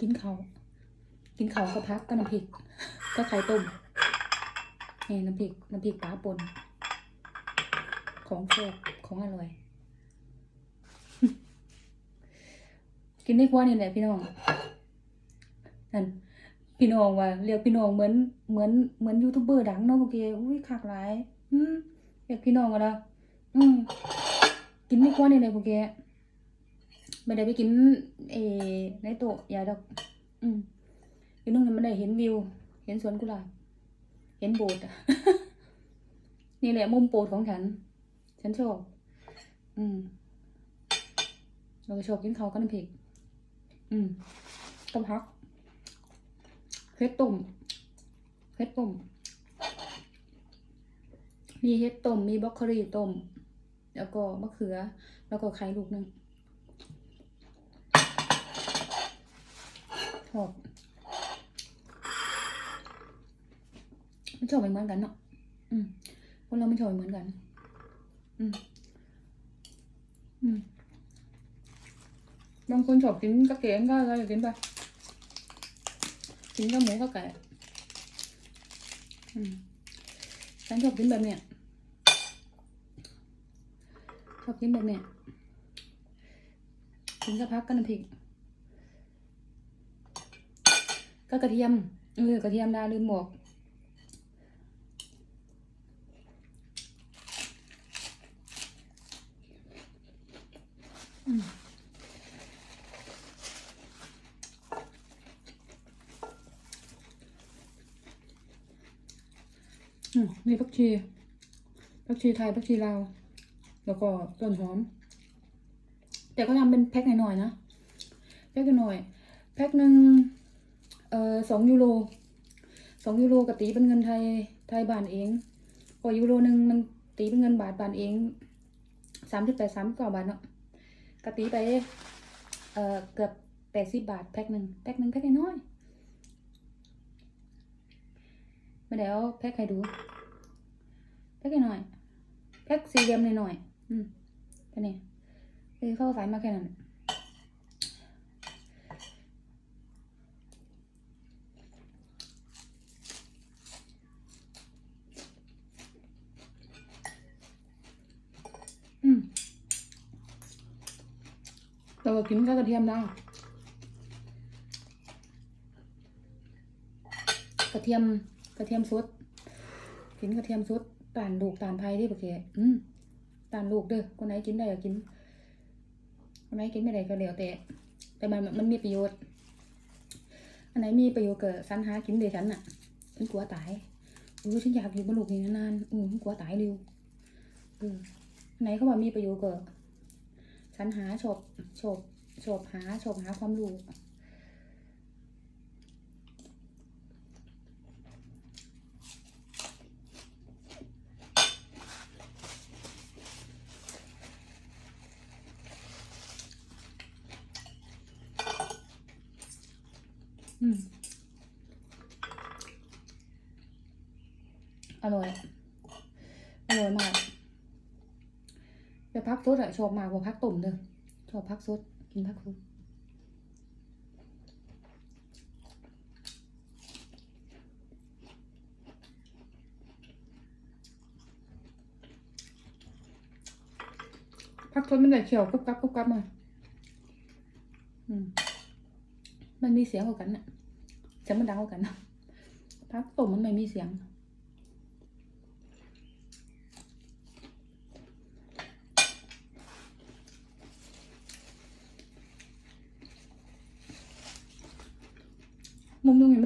กินเขากินเขากับพักกับน้ำพริก ก็ไข่ต้มนี่น้ำพริกน้ำพริกปลาปนของแซ่บของอร่อย กินได้กว่านี่แหละพี่น้องนั่นพี่น้องว่าเรียกพี่น้องเหมือนเหมือนเหมือนยูทูบเบอร์ดังเนาะเมื่อกี้อุ้ยคักหลาย อืมเรียกพี่น้องกันแล้วอืมกินได้กว่านี่แหละเมื่อกี้ ไม่ได้ไปกินเอในโต๊ะยาดอก อืมอยู่ตรงนั้นไม่ได้เห็นวิว เห็นสวนกุหลาบ เห็นโบสถ์นี่แหละมุมโปรดของฉัน ฉันชอบ อืมเราก็ชอบกินข้าวกับน้ำพริก อืมต้มพักเฮ็ดต้มเฮ็ดต้ม มีเฮ็ดต้ม มีบรอกโคลีต้ม แล้วก็มะเขือ แล้วก็ไข่ลูกหนึ่ง ชอบมันชอบเหมือนกันเนาะอืมคนเราไม่ชอบเหมือนกัน อืมอืมบางคนชอบกินกระเกงก็อะไรกินไปกินกับหมูข้าวไก่อืมฉันชอบกินแบบเนี้ยชอบกินแบบเนี้ยกินกับพักกับน้ำพริก ก็กระเทียมเออกระเทียมดาลืมบอกมีผักชีผักชีไทยผักชีลาว แล้วก็ต้นหอม แต่ก็ทำเป็นแพ็คหน่อยๆนะ แพ็คหน่อย แพ็คหนึ่ง เอ่อสองยูโรสองยูโรกับตีเป็นเงินไทยไทยบาทเองกว่ายูโรหนึ่งมันตีเป็นเงินบาทบาทเองสามสิบแปดสามเก้าบาทเนาะกตีไปเอ่อเกือบแปดสิบบาทแพ็คหนึ่งแพ็คหนึ่งแพ็คน้อยไม่ได้เอาแพ็คให้ดูแพ็คหน่อยแพ็คสี่เหลี่ยมหน่อยๆอืมแค่นี้เออเข้าสายมาแค่นั้น อืม เราก็กินกับกระเทียมได้กระเทียมกระเทียมสดกินกระเทียมสดตานลูกตานไผ่ที่ปะเกอืมตานลูกเด้อคนไหนกินได้ก็กิน คนไหนกินไม่ได้ก็แล้วแต่ แต่มันมันมีประโยชน์ อันไหนมีประโยชน์เก็สรรหากินเดี๋ยวฉันอะฉันกลัวตายเออฉันอยากอยู่บนโลกนี้นานๆอืมฉันกลัวตายเร็วเอออันไหนเขาบอกมีประโยชน์เก็ส รรหาชอบชอบชอบหาชอบหาความรู้อืมอร่อย อร่อยมาก แต่พักสดอะชอบมากกว่าพักต้มเด้อชอบพักสดกินพักสดพักสดมันได้เขียวกรุบกรับกรุบกรับมาอืมมันมีเสียงกว่ากันน่ะเสียงมันดังกว่ากันนะพักต้มมันไม่มีเสียง มุมตรงนี้มันเป็นกระจกไงอืมมันกระจกมองไปก็เห็นประตูหาบังมองดูนกดูแมวไปแมวมากินนก อืม แมวเข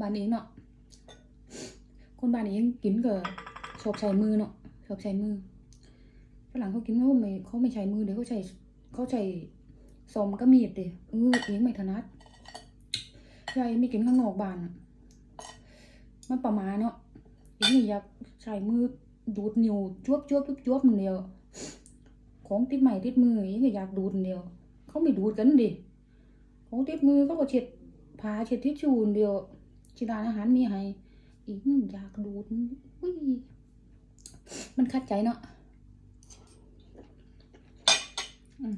บ้านนี้เนาะคนบ้านนี้กินก็ชอบใช้มือเนาะชอบใช้มือฝรั่งเขากินเขาไม่เขาไม่ใช้มือเดี๋ยวเขาใช้เขาใช้ซอมก็มีดเดี๋ยเออเองไม่ถนัดยายไม่กินข้างนอกบ้านอะมันประมาณเนาะเองนี่อยากใช้มือดูดนิ้วจวบจวบจวบจวบมันเดียวของติดใหม่ติดมือเองก็อยากดูดอันเดียวเขาไม่ดูดกันดิ ของติดมือเขาก็เช็ดผ้าเช็ดทิชชู่อันเดียวที่ร้านอาหารมีให้อีกอยากดูดอุ้ยมันคัดใจเนาะอืม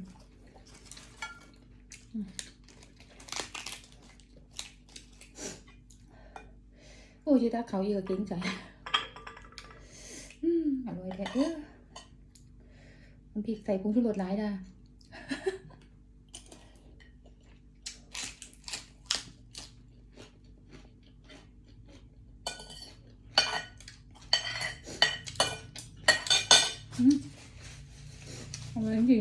โอ้ยตาเขาเยอะเก่งใจ อืมอร่อยแท้เออมันพริกใส่ผงชูรสหลายด่า อื